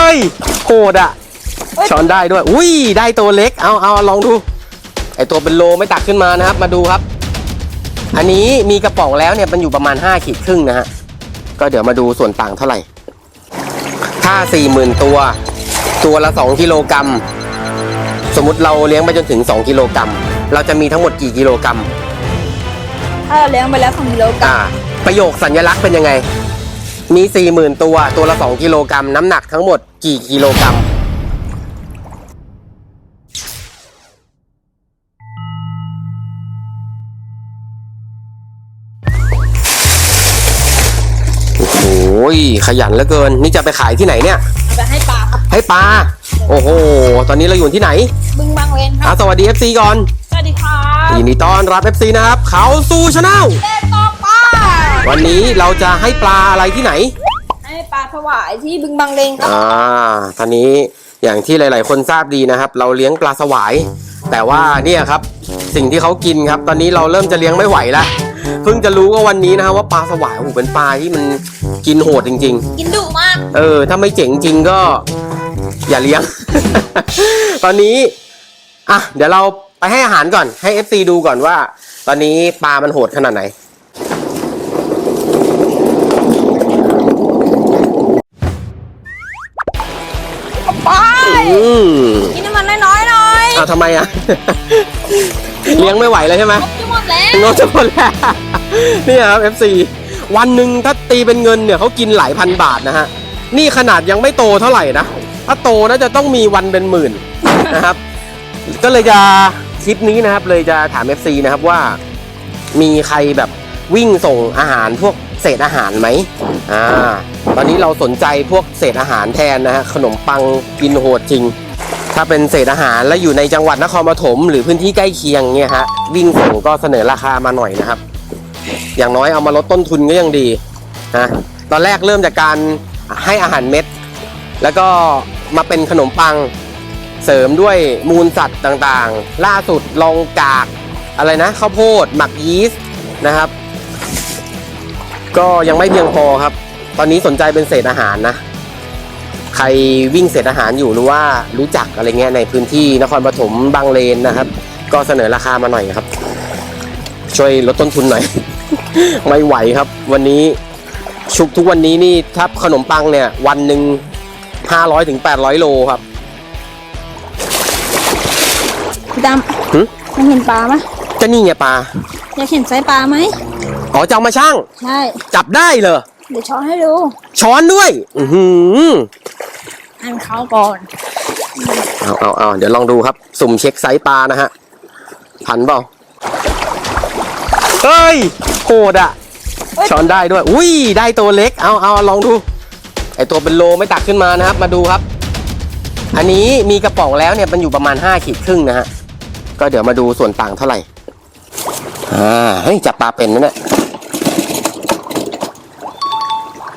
อ้ยโหดอะ ช้อนได้ด้วย อุ้ยได้ตัวเล็ก เอาเอาลองดู ไอตัวเป็นโลไม่ตักขึ้นมานะครับ มาดูครับ อันนี้มีกระป๋องแล้วเนี่ยมันอยู่ประมาณ5ขีดครึ่งนะฮะ ก็เดี๋ยวมาดูส่วนต่างเท่าไหร่ ถ้า40,000ตัว ตัวละ 2กิโลกรัม สมมติเราเลี้ยงไปจนถึง 2กิโลกรัม เราจะมีทั้งหมดกี่กิโลกรัม ถ้าเราเลี้ยงไปแล้วของกิโลกรัอ่ามประโยคสัญลักษณ์เป็นยังไง มีสี่หมื่นตัว ตัวละสองกิโลกรัม น้ำหนักทั้งหมดกี่กิโลกรัม โอ้โหขยันเหลือเกิน นี่จะไปขายที่ไหนเนี่ย เอาไปให้ปลาครับให้ปลา โอ้โห ตอนนี้เราอยู่ที่ไหนบึงบางเลนคอะรับสวัสดี FC ก่อน สวัสดีครับ ยินดีต้อนรับ FC นะครับ เขาสู่ชาแนลเล่นต่อไป วันนี้เราจะให้ปลาอะไรที่ไหน ให้ปลาถวายที่บึงบางเลนครับอ่าตอนนี้อย่างที่หลาย ๆ คนทราบดีนะครับ เราเลี้ยงปลาสวาย แต่ว่าเนี่ยครับสิ่งที่เขากินครับ ตอนนี้เราเริ่มจะเลี้ยงไม่ไหวแล้วเพิ่งจะรู้ก็วันนี้นะครับว่าปลาสวายโอ้โหเป็นปลาที่มันกินโหดจริงกินดุมากๆเออ ถ้าไม่เจ๋งจริงก็ อย่าเลี้ยง ตอนนี้ อะ เดี๋ยวเราไปให้อาหารก่อน ให้ FC ดูก่อนว่า ตอนนี้ปลามันโหดขนาดไหน กินน้ำมันน้อยๆหน่อยเอาทำไมอะ เลี้ยงไม่ไหวแล้วใช่ไหมครบจะหมดแล้วงบจะหมดแล้วนี่ครับ FC วันหนึ่งถ้าตีเป็นเงินเนี่ยเขากินหลายพันบาทนะฮะ นี่ขนาดยังไม่โตเท่าไหร่นะ ถ้าโตน่าจะต้องมีวันเป็นหมื่นนะครับ ก็เลยจะคลิปนี้นะครับ เลยจะถาม FC นะครับว่า มีใครแบบวิ่งส่งอาหารพวก เศษอาหารไหมอ่าตอนนี้เราสนใจพวกเศษอาหารแทนนะฮะขนมปังกินโหดจริง ถ้าเป็นเศษอาหารแล้วอยู่ในจังหวัดนครปฐมหรือพื้นที่ใกล้เคียงเนี่ยฮะวิ่งส่งก็เสนอราคามาหน่อยนะครับ อย่างน้อยเอามาลดต้นทุนก็ยังดีนะตอนแรกเริ่มจากการให้อาหารเม็ด แล้วก็มาเป็นขนมปังเสริมด้วยมูลสัตว์ต่างๆ ล่าสุดลองกากอะไรนะข้าวโพด หมักยีสต์นะครับ ก็ยังไม่เพียงพอครับ ตอนนี้สนใจเป็นเศษอาหารนะ ใครวิ่งเศษอาหารอยู่หรือว่ารู้จักอะไรเงี้ยในพื้นที่นครปฐมบางเลนนะครับ ก็เสนอราคามาหน่อยครับ ช่วยลดต้นทุนหน่อย ไม่ไหวครับ วันนี้ชุกทุกวันนี้นี่ถ้าขนมปังเนี่ย วันหนึ่งห้าร้อยถึงแปดร้อยโลครับพี่ดหึำมันเห็นปลาไหมก็นี่ไงปลา อยากเห็นไซส์ปลาไหม อ๋อจะเอามาช่าง ใช่ จับได้เหรอ เดี๋ยวช้อนให้ดู ช้อนด้วย อือหืออันเขาก่อน เอาเอาเอาเดี๋ยวลองดูครับ สุ่มเช็คไซส์ปลานะฮะพันเปล่าเฮ้ยโหดอะ ช้อนได้ด้วย อุ้ยได้ตัวเล็ก เอาเอาลองดู ไอตัวเป็นโลไม่ตักขึ้นมานะครับ มาดูครับ อันนี้มีกระป๋องแล้วเนี่ยมันอยู่ประมาณ5ขีดครึ่งนะฮะ ก็เดี๋ยวมาดูส่วนต่างเท่าไหร่ อ่า เฮ้ยจับปลาเป็นนะเนี่ย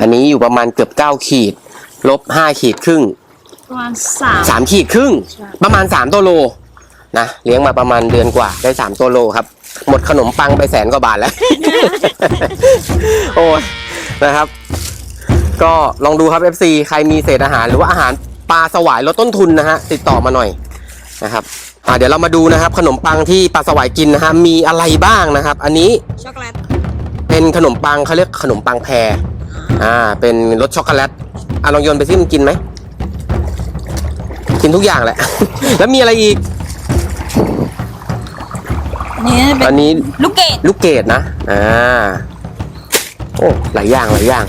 อันนี้อยู่ประมาณเกือบ9ขีด ลบ5ขีดครึ่ง ประมาณสาม สามขีดครึ่ง ใช่ ประมาณสามตัวโลนะเลี้ยงมาประมาณเดือนกว่าได้สามตัวโลครับ หมดขนมปังไปแสนกว่าบาทแล้ว โอ้ยนะครับ ก็ลองดูครับ FC ใครมีเศษอาหารหรือว่าอาหารปลาสวายลดต้นทุนนะฮะติดต่อมาหน่อยนะครับอ่าเดี๋ยวเรามาดูนะครับ ขนมปังที่ปลาสวายกินนะฮะมีอะไรบ้างนะครับ อันนี้ช็อกโกแลต เป็นขนมปังเขาเรียกขนมปังแพรอ่า เป็นรสช็อกโกแลตอะลองโยนไปซิมันกินไหม กินทุกอย่างแหละ แล้วมีอะไรอีกนี่เป็อันนนี้ลูกเกดลูกเกดนะ อ่า โอ้ หลายอย่างหลายอย่าง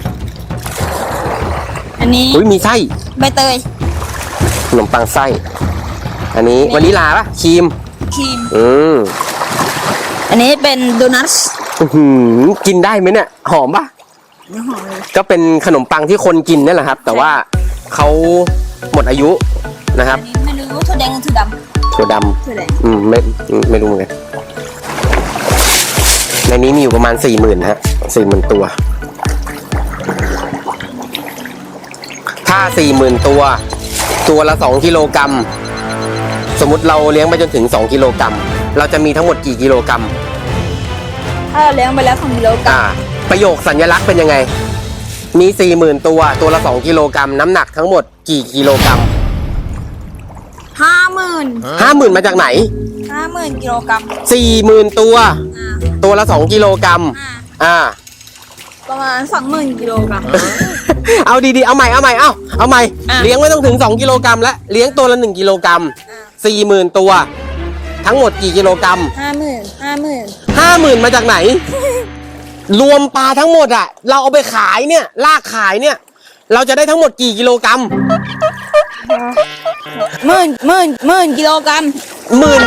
อันนี้อุ้ยมีไส้ ใบเตยขนมปังไส้ อันนี้นี่วานิลาปะครีม ครีม อืม อันนี้เป็นโดนัท อื้อหือกินได้ไหมเนี่ย หอมปะเนื้อหอมเลย ก็เป็นขนมปังที่คนกินนี่แหละครับ แต่ว่าเขาหมดอายุนะครับ อันนี้ไม่รู้ถั่วแดงกับถั่วดถั่วดำำถั่วแดงอืมไม่ไม่รู้เหมือนกัน ในนี้มีอยู่ประมาณสี่หมื่นฮะสี่หมื่นตัว ถ้าสี่หมื่นตัว ตัวละสองกิโลกรัม สมมติเราเลี้ยงไปจนถึงสองกิโลกรัม เราจะมีทั้งหมดกี่กิโลกรัม ถ้าเราเลี้ยงไปแล้วของกิโลกรัอ่ามประโยคสัญลักษณ์เป็นยังไง มีสี่หมื่นตัว ตัวละสองกิโลกรัม น้ำหนักทั้งหมดกี่กิโลกรัม ห้าหมื่นห้าหมื่นมาจากไหน ห้าหมื่นกิโลกรัมสี่หมื่นตัว อ่าตัวละสองกิโลกรัม อ่าอ่า ประมาณสองหมื่นกิโลกรัม เอาดีๆ เอาใหม่ เอาใหม่ เอาเอาใหม่ อะ เลี้ยงไม่ต้องถึง 2 กิโลกรัมแล้วเลี้ยงตัวละ 1 กิโลกรัมอ่าสี่หมื่นตัว ทั้งหมดกี่กิโลกรัม ห้าหมื่นห้าหมื่นห้าหมื่นมาจากไหน รวมปลาทั้งหมดอะเราเอาไปขายเนี่ยลากขายเนี่ย เราจะได้ทั้งหมดกี่กิโลกรัมหมื่นหมื่นหมื่นกิโลกรัมหมื่น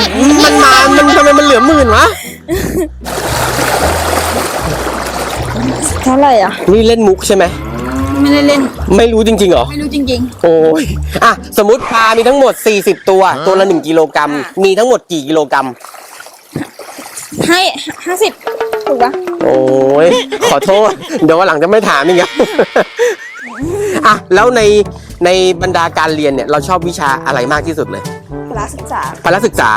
มันมา มันทำไมมันเหลือหมื่นวะเท่าไหร่อะนี่เล่นมุกใช่ไหมไม่ได้เล่น ไม่รู้จริงๆเหรอ ไม่รู้จริง โอ้ยอะสมมติปลามีทั้งหมด 40 ตัว ตัวละ 1 กิโลกรัมอะมีทั้งหมดกี่กิโลกรัมๆ ให้ห้าสิบถูกปะโอ้ยขอโทษ เดี๋ยววันหลังจะไม่ถามอีกแล้วอะแล้วในในบรรดาการเรียนเนี่ยเราชอบวิชาอะไรมากที่สุดเลยพละศึกษาพละศึกษา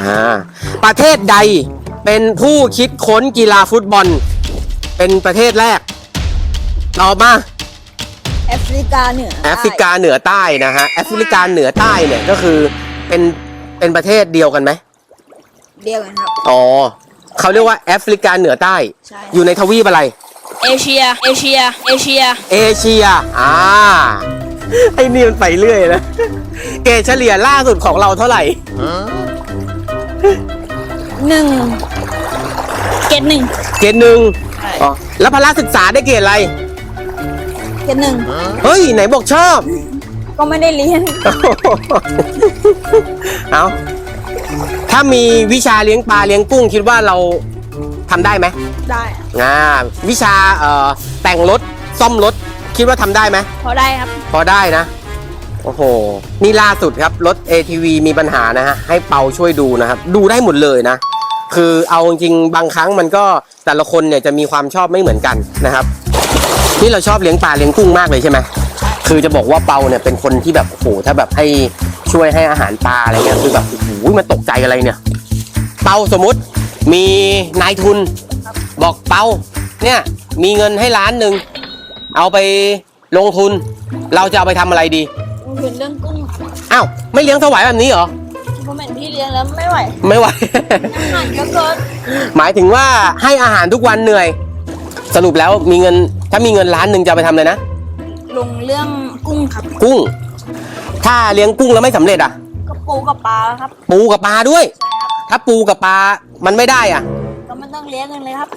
อ่าประเทศใดเป็นผู้คิดค้นกีฬาฟุตบอล เป็นประเทศแรกตอบมาแอฟริกาเหนือแอฟริกาเหนือใต้นะฮะแอฟริกาเหนือใต้เนี่ยก็คือเป็นเป็นประเทศเดียวกันไหม เดียวกันครับ อ๋อเขาเรียกว่าแอฟริกาเหนือใต้ ใช่ อยู่ในทวีปอะไร เอเชีย เอเชีย เอเชีย เอเชีย อ่า ไอ้นี่มันไปเรื่อยนะ เกรดเฉลี่ยล่าสุดของเราเท่าไหร่ หนึ่งเกตหนึ่งเกรดหนึ่งอ๋อแล้วพละศึกษาได้เกรดอะไร เกตหนึ่งเฮ้ย ไหนบอกชอบ ก็ไม่ได้เรียน เอา ถ้ามีวิชาเลี้ยงปลาเลี้ยงกุ้งคิดว่าเราทำได้ไหมได้อ่าวิชาเอ่อแต่งรถซ่อมรถคิดว่าทำได้ไหม พอได้ครับพอได้นะ โอ้โห นี่ล่าสุดครับ รถ ATV มีปัญหานะฮะ ให้เปาช่วยดูนะครับ ดูได้หมดเลยนะ คือเอาจริงๆบางครั้งมันก็แต่ละคนเนี่ยจะมีความชอบไม่เหมือนกันนะครับ นี่เราชอบเลี้ยงปลาเลี้ยงกุ้งมากเลยใช่ไหม คือจะบอกว่าเปาเนี่ยเป็นคนที่แบบโอ้โหถ้าแบบให้ ช่วยให้อาหารปลาอะไรเงี้ยคือแบบโอ้โหมันตกใจอะไรเนี่ย เปาสมมติมีนายทุน บอกเปาเนี่ยมีเงินให้ล้านหนึ่งเอาไปลงทุน เราจะเอาไปทำอะไรดีเรียนเรื่องกุ้งครับอ้าวไม่เลี้ยงถวายแบบนี้เหรอผมเห็นพี่เลี้ยงแล้วไม่ไหวไม่ไหว อาหารเยอะเกินหมายถึงว่าให้อาหารทุกวันเหนื่อย สรุปแล้วมีเงินถ้ามีเงินล้านหนึ่งจะเอาไปทำอะไรนะ ลงเรื่องกุ้งครับกุ้ง ถ้าเลี้ยงกุ้งแล้วไม่สำเร็จอะ ก็ปูกับปลาครับปูกับปลาด้วย ใช่ครับถ้าปูกับปลามันไม่ได้อะ ก็ไม่ต้องเลี้ยงกันเลยครับ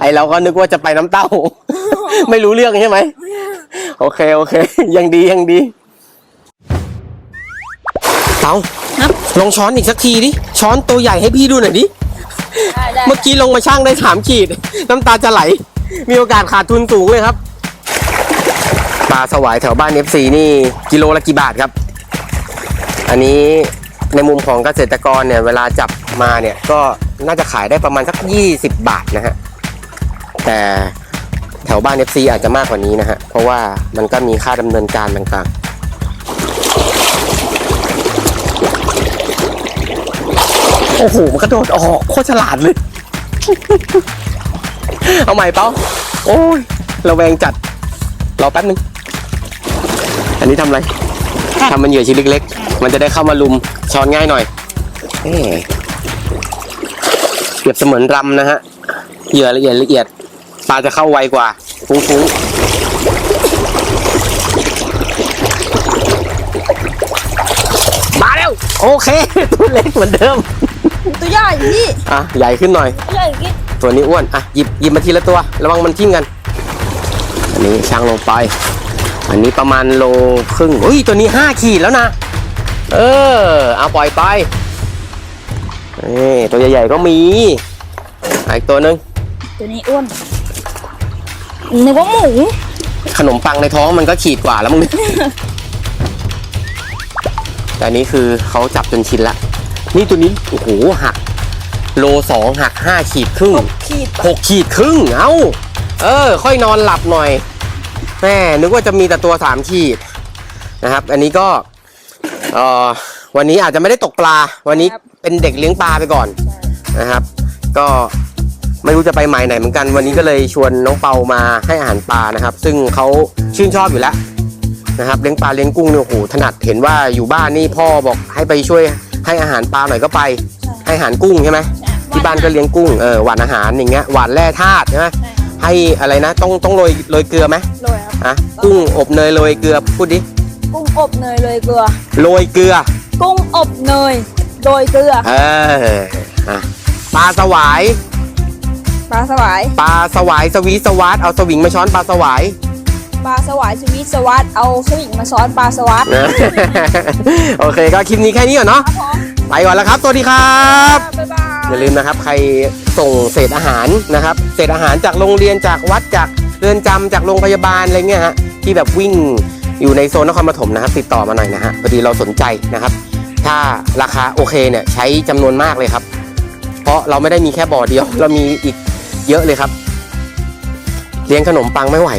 ไอเราก็นึกว่าจะไปน้ำเต้า ไม่รู้เรื่องใช่ไหม โอเค โอเค ยังดียังดีเตาครับ ลองช้อนอีกสักทีดิ ช้อนตัวใหญ่ให้พี่ดูหน่อยดิ ได้ได้เมื่อกี้ลงมาช่างได้สามขีด น้ำตาจะไหล มีโอกาสขาดทุนสูงเลยครับ ปลาสวายแถวบ้าน FC นี่กิโลละกี่บาทครับ อันนี้ในมุมของเกษตรกรเนี่ยเวลาจับมาเนี่ยก็น่าจะขายได้ประมาณสัก 20 บาทนะฮะ แต่แถวบ้าน FC อาจจะมากกว่านี้นะฮะ เพราะว่ามันก็มีค่าดำเนินการต่างๆโอ้โห มันกระโดดออกโคตรฉลาดเลย เอาใหม่เป้า โอ้ย ระแวงจัด รอแป๊บนึง อันนี้ทำอะไรทำมันเหยื่อชิ้นเล็กๆ มันจะได้เข้ามาลุมช้อนง่ายหน่อยเอ๊ะเปรียบเสมือนรำนะฮะ เหยื่อละเอียดละเอียด ปลาจะเข้าไวกว่า ฟุ้งๆมาเร็ว โอเคตัวเล็กเหมือนเดิม ตัวใหญ่พี่อะ ใหญ่ขึ้นหน่อยตัวใหญ่กิ๊ดตัวนี้อ้วน อะ หยิบหยิบมาทีละตัว ระวังมันทิ่มกัน อันนี้ช่างลงไป อันนี้ประมาณโลครึ่งอุ้ยตัวนี้ห้าขีดแล้วนะ เออ เอาปล่อยไปนี่ตัวใหญ่ๆก็มีอะอีกตัวหนึ่งตัวนี้อ้วนนึกว่าหมูขนมปังในท้องมันก็ขีดกว่าแล้วมึง แต่อันนี้คือเขาจับจนชินละ นี่ตัวนี้ โอ้โห หัก โลสองหักห้าขีดครึ่งขีดหกขีดครึ่ง เอ้า เออ ค่อยนอนหลับหน่อย แม่นึกว่าจะมีแต่ตัวสามขีดนะครับ อันนี้ก็เอ่อวันนี้อาจจะไม่ได้ตกปลา วันนี้เป็นเด็กเลี้ยงปลาไปก่อนนะครับ ก็ไม่รู้จะไปหมายไหนเหมือนกัน วันนี้ก็เลยชวนน้องเปามาให้อาหารปลานะครับ ซึ่งเขาชื่นชอบอยู่แล้วนะครับ เลี้ยงปลาเลี้ยงกุ้งเนี่ยโอ้โหถนัดเห็นว่าอยู่บ้านนี่พ่อบอกให้ไปช่วยให้อาหารปลาหน่อยก็ไป ให้อาหารกุ้งใช่ไหมที่บ้านก็เลี้ยงกุ้งเออหวานอาหารอย่างเงี้ยหวานแร่ธาตุใช่ไหม ให้อะไรนะ ต้องต้องโรยโรยเกลือไหมโรยครับอะกุ้งอบเนยโรยเกลือพูดดิกุ้งอบเนยโรยเกลือ โรยเกลือ กุ้งอบเนยโรยเกลือเอออะปลาสวายปลาสวายปลาสวายสวีสวัสดเอาสวิงมาช้อนปลาสวายปลาสวายสวิตสวัสดเอาสวิงมาซ้อนปลาสวัสดนะโอเคก็คลิปนี้แค่นี้ก่อนเนาะครับผมไปก่อนแล้วครับ สวัสดีครับ บ๊ายบาย อย่าลืมนะครับใครส่งเศษอาหารนะครับเศษอาหารจากโรงเรียนจากวัดจากเรือนจำจากโรงพยาบาลอะไรเงี้ยฮะที่แบบวิ่งอยู่ในโซนนครปฐมนะครับ ติดต่อมาหน่อยนะฮะพอดีเราสนใจนะครับ ถ้าราคาโอเคเนี่ยใช้จำนวนมากเลยครับ เพราะเราไม่ได้มีแค่บ่อเดียว เรามีอีกเยอะเลยครับ เลี้ยงขนมปังไม่ไหว